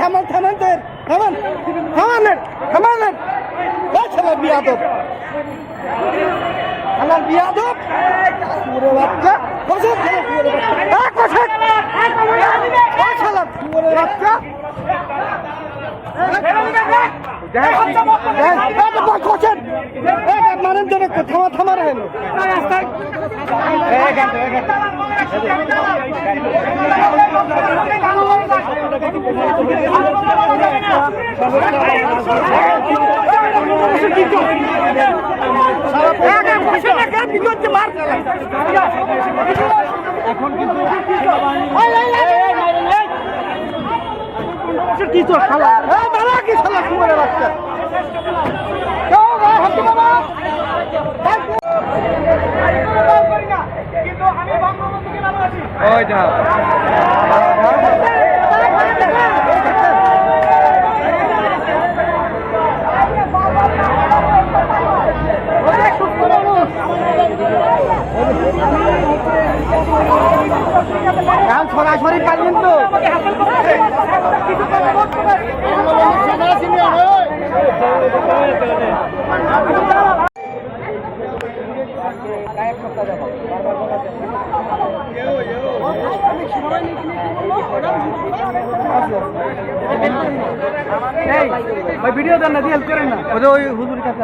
থামান থামান তোর থামান থামান থামান আমার বিয়াদব পুরো বাচ্চা এই ছেলে পুরো বাচ্চা থামা থামা রেন কি তো শালা কি শালা কুমারের বাচ্চা কেউ গায়ে হাত দিবে না। ওই যা এখন সরাসরি পারবেন তো। ওই ভিডিও দেন না হেল্প করেন না ওই ওই হুজুর কাছে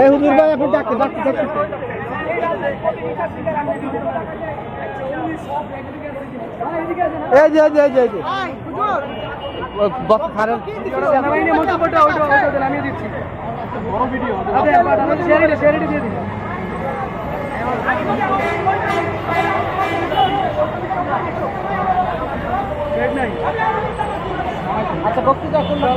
এই হুজুর ভাই আপনি ডাকতে ডাকতে ডাকতে এই যে এই যে এই যে দিন আচ্ছা বক্তৃতা করলাম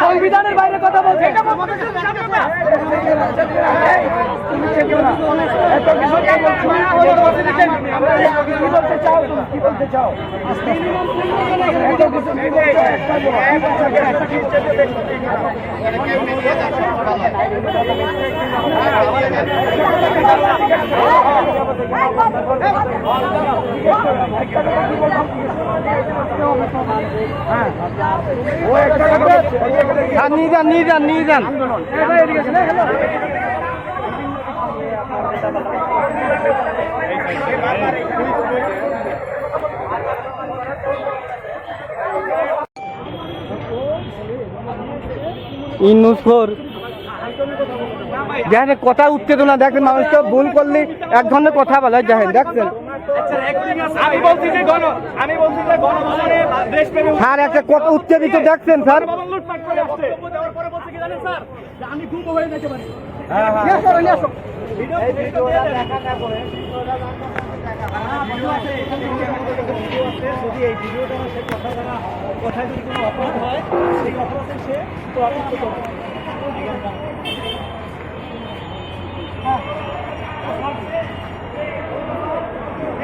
সংবিধানের বাইরে কথা বলছেন কি বলতে চাও কি বলতে চাও? নিয়ে যান নিয়ে যান নিয়ে যান। কথা উত্তেজনা, দেখেন মানুষ তো ভুল করলে এক ধরনের কথা বলে দেখেন, দেখছেন? আমি বলছি যে গণ আমি বলছি যে গণভবনে দেশপ্রেমী স্যার একটা কত উত্তেজিত দেখছেন স্যার? লুটপাট করে আসছে। পরে বলছে কি জানেন স্যার? আমি গুম হয়ে যেতে পারি। নিয়ে আসো, নিয়ে আসো। যদি এই ভিডিওটা সে কথা দ্বারা কথায় যদি কোনো অপরাধ হয় সেই অপরাধে সে তদন্ত করবে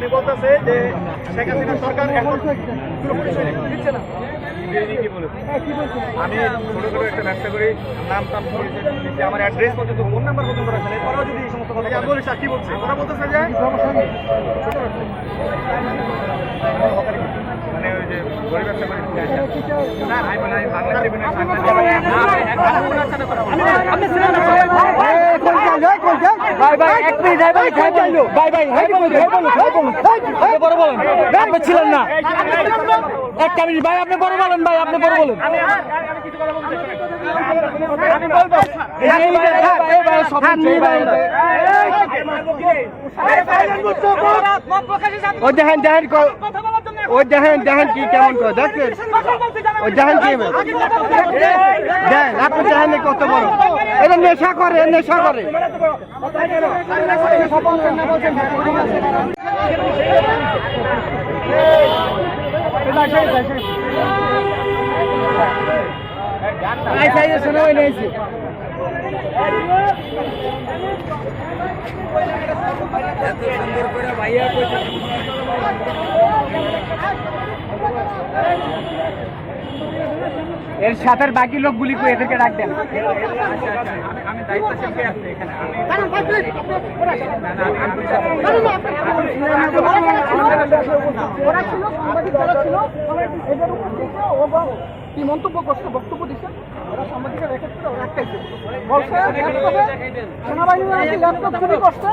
উনি বলতেছে যে শেখ হাসিনা সরকার এখন পুরোপুরি দিচ্ছে না আমি ছোট করে একটা ব্যবসা করি নাম টাম পরিচয় দিচ্ছি আমার অ্যাড্রেস পর্যন্ত ফোন নাম্বার পর্যন্ত রাখা নেই তারাও যদি এই সমস্ত কথা বলিস কি বলছে ওরা বলতেছে যে মানে ওই যে গরিব ব্যবসা করি না ভাই মানে আমি বাংলা ভাই ভাই এক মিনিট ভাই ভাই ভাই ভাই ভাই ভাই ভাই বলুন ভাই বলুন ভাই বলুন ভাই বড় বলুন আপনি ছিলেন না একটা মিনিট ভাই আপনি বড় বলেন ভাই আপনি বড় বলেন আমি আমি- আমি কিছু কথা বলতে চাই না। আমি বলব এই যে ভাই, এই ভাই, সব নিয়ে ভাই। ওই দেখেন দেখেন ওই দেখেন দেখেন কি কেমন করে দেখছেন ওই দেখেন কি দেখেন আপনি দেখেন কত বড় এটা নেশা করে নেশা করে। এর সাথে বাকি লোকগুলি কই এদেরকে ডাক দেন। আমি দায়িত্বশীল কে মন্তব্য করছে বক্তব্য দিচ্ছে ওরা সাংবাদিকের ওরা একটাই বলছে সেনাবাহিনী নাকি ল্যাপটপ চুরি করছে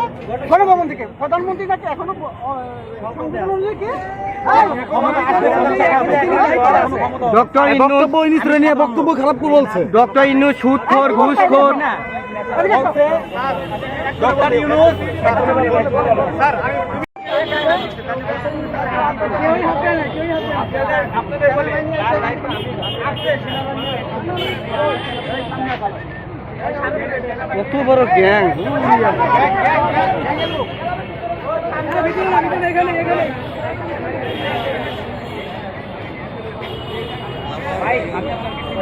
গণভবন থেকে প্রধানমন্ত্রী নাকি এখনও ব- সংবিধান অনুযায়ী কি ডক্টর বক্তব্য নিয়ে বক্তব্য খারাপ করে বলছে। ডক্টর ইনু সুদখোর ঘুষখোর। ডক্টর ইউনুস স্যার আপনাদের আপনাদের বলি তার দায়িত্ব আছে কত বড় গ্যাং না না না